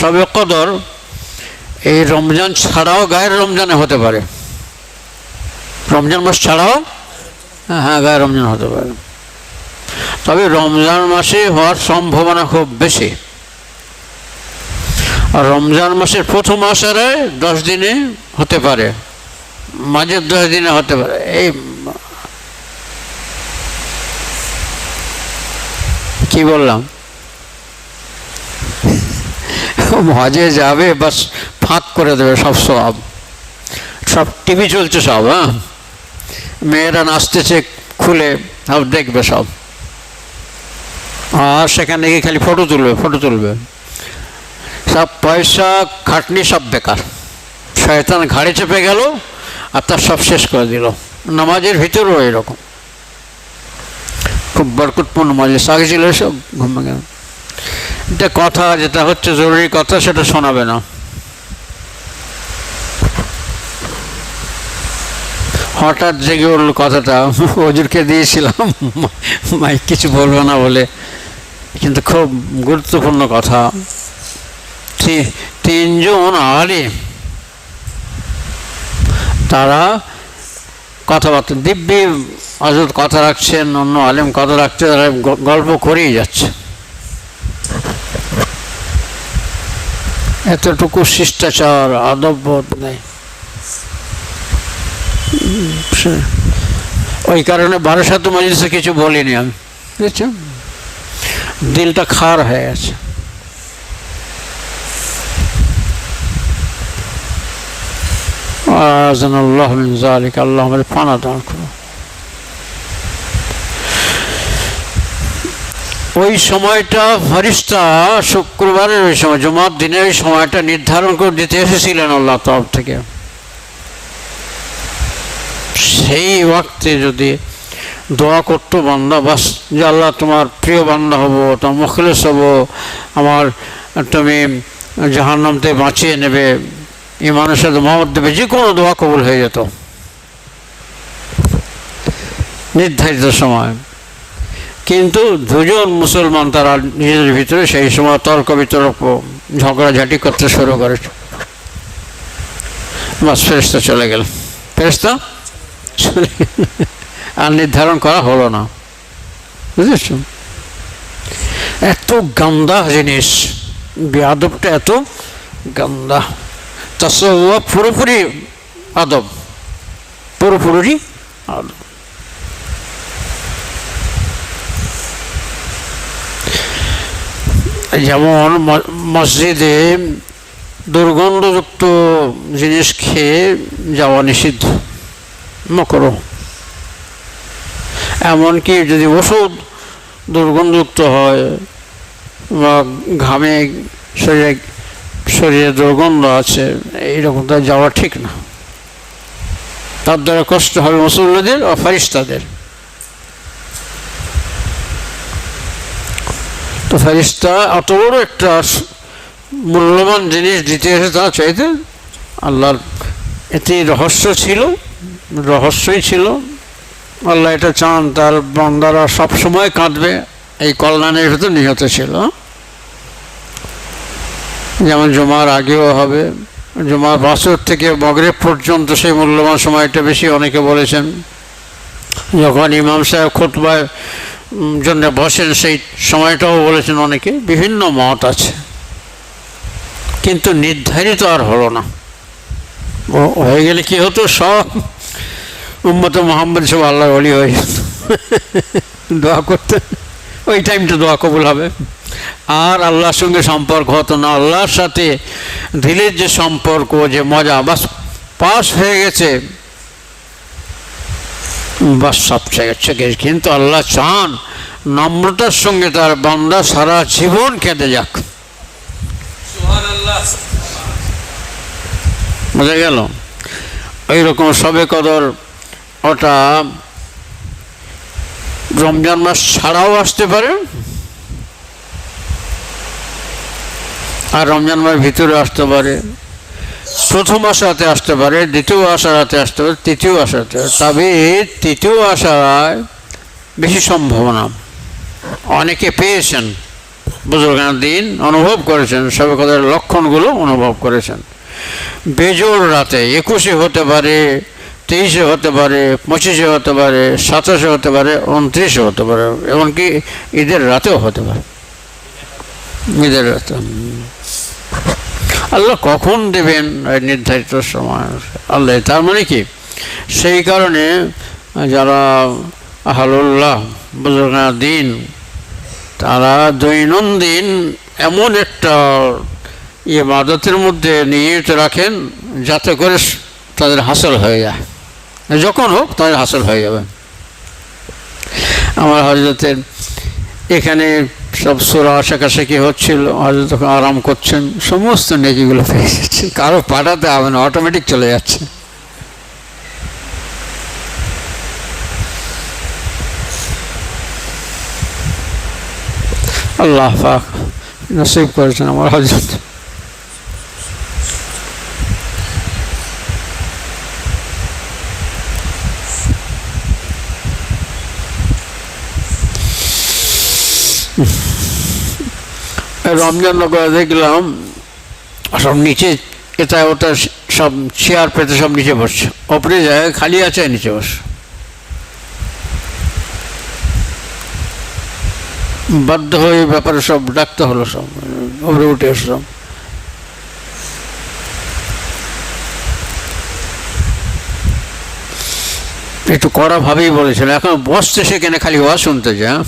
সবে কদর এই রমজান ছাড়াও গায়ের রমজানে হতে পারে। রমজান মাস ছাড়াও হ্যাঁ হ্যাঁ গায়ের রমজান হতে পারে। তবে রমজান মাসে হওয়ার সম্ভাবনা খুব বেশি। আর রমজান মাসের প্রথম আসারে দশ দিনে হতে পারে, মাঝের দশ দিনে হতে পারে। এই কি বললাম? মাঝে যাবে, বাস ফাঁক করে দেবে সব সব। সব টিভি চলছে সব হ্যাঁ? মেয়েরা নাচতেছে, খুলে সব দেখবে সব। আর সেখানে গিয়ে খালি ফটো তুলবে ফটো তুলবে। সব পয়সা, খাটনি সব বেকার। শয়তান ঘাড়ে চেপে গেল আর তার সব শেষ করে দিল। নামাজের ভিতরেও এরকম। খুব বরকতপূর্ণ মজলিস। আগে ছিল সব ঘুমে গেল। এটা কথা যেটা হচ্ছে জরুরি কথা, সেটা শোনাবে না। হঠাৎ জেগে উঠল কথাটা। ওজুরকে দিয়েছিলাম মাইক কিছু বলব না বলে। কিন্তু খুব গুরুত্বপূর্ণ কথা। তিনজন আলিম, তারা কথাবার্তা, দিব্যি অযথ কথা রাখছেন, অন্য আলেম কথা রাখছে, তারা গল্প করেই যাচ্ছে। এতটুকু শিষ্টাচার আদববোধ নেই। ওই কারণে বারাসাত মজলিসে কিছু বলিনি আমি। বুঝছ দিলটা খার হয়ে গেছে। আজান আল্লাহ আল্লাহ আমাদের পানা দান করো ওই সময়টা ফারিস্তা শুক্রবারের ওই সময়, জমার দিনের ওই সময়টা নির্ধারণ করে দিতে এসেছিলেন আল্লাহ তরফ থেকে। সেই ওয়াক্তে যদি দোয়া করতো বান্দা, বাস যে আল্লাহ তোমার প্রিয় বান্দা হব, তোমার মুখলেস হব, আমার তুমি জাহান্নাম থেকে বাঁচিয়ে নেবে ইমানের সাথে মহম্মদ দেবে, যে কোনো দোয়া কবুল হয়ে যেত। নির্ধারিত সময়। কিন্তু দুজন মুসলমান তারা নিজেদের ভিতরে সেই সময় তর্ক বিতর্ক ঝগড়াঝাটি করতে শুরু করে বাস ফেরেস্তা চলে গেল। ফেরেস্তা চলে আর নির্ধারণ করা হলো না। বুঝেছ? এত গান্দা জিনিস বেআদবটা এত গান্দা। তাসওয়া পুরোপুরি আদব। পুরোপুরি আদব। যেমন মসজিদে দুর্গন্ধযুক্ত জিনিস খেয়ে যাওয়া নিষিদ্ধ। মকরো। এমনকি যদি ওষুধ দুর্গন্ধযুক্ত হয় বা ঘামে শরীরে শরীরে দুর্গন্ধ আছে এইরকম তার যাওয়া ঠিক না। তার দ্বারা কষ্ট হবে মুসল্লিদের ও ফারিস্তাদের ফারিস্তা অত বড় একটা মূল্যবান জিনিস দিতে এসে তা চাইতে আল্লাহর এতে রহস্য ছিল, রহস্যই ছিল। আল্লাহ এটা চান, তার বান্দারা সবসময় কাঁদবে, এই কল্যাণের ভিতর নিহত ছিল। যেমন জমার আগেও হবে, জমার বছর থেকে মগরেব পর্যন্ত সেই মূল্যবান সময়টা বেশি অনেকে বলেছেন। যখন ইমাম সাহেব খুতবায় জন্য বসেন, সেই সময়টাও বলেছেন অনেকে, বিভিন্ন মত আছে। কিন্তু নির্ধারিত আর হলো না। হয়ে গেলে কি হতো? সব উম্মত মোহাম্মদ সব আল্লাহ অলি হয়ে যেত। দোয়া করতে ওই টাইমটা দোয়া কবুল হবে। আর আল্লাহর সঙ্গে সম্পর্ক হতো না। আল্লাহর সাথে দিলের যে সম্পর্ক, যে মজা, বাস, পাস হয়ে গেছে। বাস সব গেছে। কিন্তু আল্লাহ চান নম্রতার সঙ্গে তার বান্দা সারা জীবন কেঁদে যাক। বোঝা গেল? এইরকম সবে কদর ওটা রমজান মাস ছাড়াও আসতে পারে। আর রমজান মাস ভিতরে আসতে পারে। প্রথম আশাতে আসতে পারে, দ্বিতীয় আশারাতে আসতে পারে, তৃতীয় আশাতে তবে তৃতীয় আশায় বেশি সম্ভাবনা। অনেকে পেয়েছেন, বুজুর্গান দিন অনুভব করেছেন সবে কদরের লক্ষণগুলো অনুভব করেছেন। বেজোর রাতে একুশে হতে পারে, তেইশে হতে পারে, পঁচিশে হতে পারে, সাতাশে হতে পারে, উনত্রিশে হতে পারে, এমনকি ঈদের রাতেও হতে পারে। ঈদের রাতে। আল্লাহ কখন দেবেন নির্ধারিত সময়? আল্লাহ, তার মানে কি? সেই কারণে যারা আহলুল্লাহ বুজুর্গা দিন, তারা দৈনন্দিন এমন একটা ইবাদতের মধ্যে নিয়োজিত রাখেন যাতে করে তাদের হাসল হয়ে যায়। যখন হোক তাদের হাসল হয়ে যাবে। আমার হজরতের এখানে সব সোরা শেখাশেখি হচ্ছিল হজরত তখন আরাম করছেন, সমস্ত নেকিগুলো পেয়ে যাচ্ছে কারও পাঠাতে হবে না অটোমেটিক চলে যাচ্ছে। আল্লাহ পাক নসিব করেছেন আমার হজরত রমজান নগরে দেখলাম, সব নিচে এটা ওটা সব চেয়ার পেতে সব নিচে বসছে। ওপরে জায়গায় খালি আছে নিচে বসে। বাধ্য হয়ে ব্যাপারে সব ডাকতে হলো সব, ওপরে উঠে এসলাম একটু কড়া ভাবেই বলেছিল এখন বসতে সেখানে খালি ওয়া শুনতে যায় হ্যাঁ?